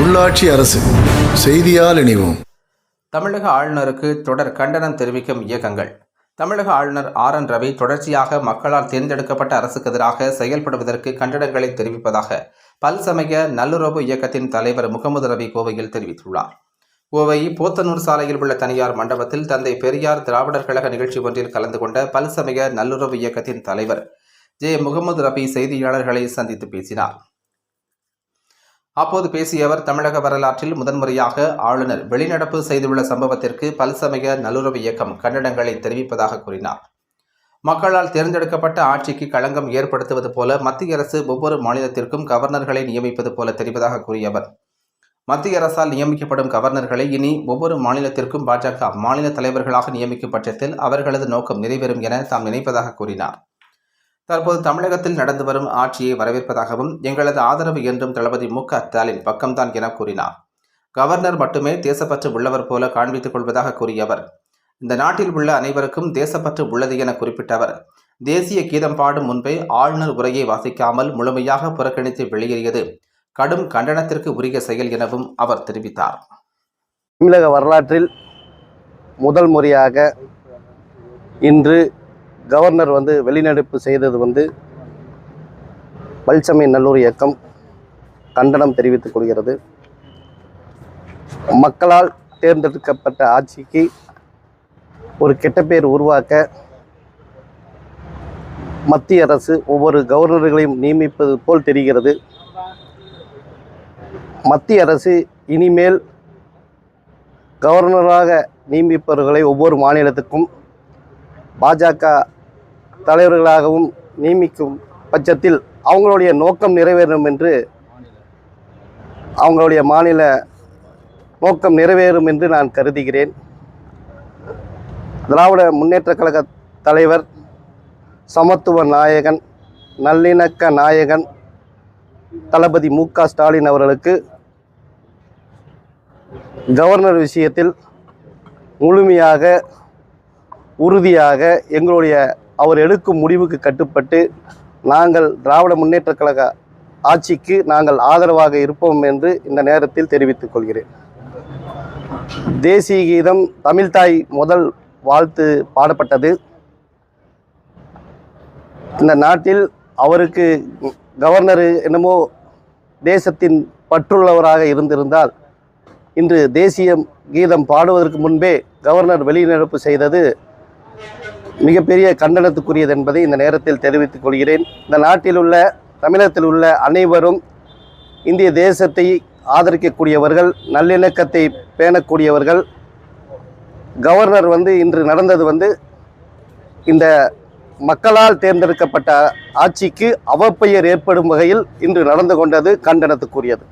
உள்ளாட்சி அரசு செய்தியால் இணைவோம். தமிழக ஆளுநருக்கு தொடர் கண்டனம் தெரிவிக்கும் இயக்கங்கள். தமிழக ஆளுநர் ஆர் என் ரவி தொடர்ச்சியாக மக்களால் தேர்ந்தெடுக்கப்பட்ட அரசுக்கு எதிராக செயல்படுவதற்கு கண்டனங்களை தெரிவிப்பதாக பல்சமய நல்லுறவு இயக்கத்தின் தலைவர் முகமது ரவி கோவையில் தெரிவித்துள்ளார். கோவை போத்தனூர் சாலையில் உள்ள தனியார் மண்டபத்தில் தந்தை பெரியார் திராவிடர் கழக நிகழ்ச்சி ஒன்றில் கலந்து கொண்ட பல்சமய நல்லுறவு இயக்கத்தின் தலைவர் ஜே முகமது ரபி செய்தியாளர்களை சந்தித்து பேசினார். அப்போது பேசிய அவர் தமிழக வரலாற்றில் முதன்முறையாக ஆளுநர் வெளிநடப்பு செய்துள்ள சம்பவத்திற்கு பல்சமய நல்லுறவு இயக்கம் கண்டனங்களை தெரிவிப்பதாக கூறினார். மக்களால் தேர்ந்தெடுக்கப்பட்ட ஆட்சிக்கு களங்கம் ஏற்படுத்துவது போல மத்திய அரசு ஒவ்வொரு மாநிலத்திற்கும் கவர்னர்களை நியமிப்பது போல தெரிவதாக கூறிய அவர் மத்திய அரசால் நியமிக்கப்படும் கவர்னர்களை இனி ஒவ்வொரு மாநிலத்திற்கும் பாஜக மாநில தலைவர்களாக நியமிக்கும் பட்சத்தில் அவர்களது நோக்கம் நிறைவேறும் என தாம் நினைப்பதாக கூறினார். தற்போது தமிழகத்தில் நடந்து வரும் ஆட்சியை வரவேற்பதாகவும் எங்களது ஆதரவு என்றும் தளபதி மு க ஸ்டாலின் பக்கம்தான் என கூறினார். கவர்னர் மட்டுமே தேசப்பற்று உள்ளவர் போல காண்பித்துக் கொள்வதாக கூறிய அவர். இந்த நாட்டில் உள்ள அனைவருக்கும் தேசப்பற்று உள்ளது என குறிப்பிட்ட அவர் தேசிய கீதம் பாடும் முன்பே ஆளுநர் உரையை வாசிக்காமல் முழுமையாக புறக்கணித்து வெளியேறியது கடும் கண்டனத்திற்கு உரிய செயல் எனவும் அவர் தெரிவித்தார். தமிழக வரலாற்றில் முதல் முறையாக இன்று கவர்னர் வந்து வெளிநடப்பு செய்தது வந்து பல்சமை நல்லூர் இயக்கம் கண்டனம் தெரிவித்துக் கொள்கிறது. மக்களால் தேர்ந்தெடுக்கப்பட்ட ஆட்சிக்கு ஒரு கெட்ட பேர் உருவாக்க மத்திய அரசு ஒவ்வொரு கவர்னர்களையும் நியமிப்பது போல் தெரிகிறது. மத்திய அரசு இனிமேல் கவர்னராக நியமிப்பவர்களை ஒவ்வொரு மாநிலத்துக்கும் பாஜக தலைவர்களாகவும் நியமிக்கும் பட்சத்தில் அவங்களுடைய நோக்கம் நிறைவேறும் என்று அவங்களுடைய மாநில நோக்கம் நிறைவேறும் என்று நான் கருதுகிறேன். திராவிட முன்னேற்றக் கழக தலைவர் சமத்துவ நாயகன் நல்லிணக்க நாயகன் தளபதி மு க ஸ்டாலின் அவர்களுக்கு கவர்னர் விஷயத்தில் முழுமையாக உறுதியாக எங்களுடைய அவர் எடுக்கும் முடிவுக்கு கட்டுப்பட்டு நாங்கள் திராவிட முன்னேற்றக் கழக ஆட்சிக்கு நாங்கள் ஆதரவாக இருப்போம் என்று இந்த நேரத்தில் தெரிவித்துக் கொள்கிறேன். தேசிய கீதம் தமிழ்தாய் முதல் வாழ்த்து பாடப்பட்டது. இந்த நாட்டில் அவருக்கு கவர்னர் என்னமோ தேசத்தின் பற்றுள்ளவராக இருந்திருந்தால் இன்று தேசிய கீதம் பாடுவதற்கு முன்பே கவர்னர் வெளிநடப்பு செய்தது மிகப்பெரிய கண்டனத்துக்குரியது என்பதை இந்த நேரத்தில் தெரிவித்துக் கொள்கிறேன். இந்த நாட்டில் உள்ள தமிழகத்தில் உள்ள அனைவரும் இந்திய தேசத்தை ஆதரிக்கக்கூடியவர்கள் நல்லிணக்கத்தை பேணக்கூடியவர்கள். கவர்னர் வந்து இன்று நடந்தது வந்து இந்த மக்களால் தேர்ந்தெடுக்கப்பட்ட ஆட்சிக்கு அவப்பெயர் ஏற்படும் வகையில் இன்று நடந்து கொண்டது கண்டனத்துக்குரியது.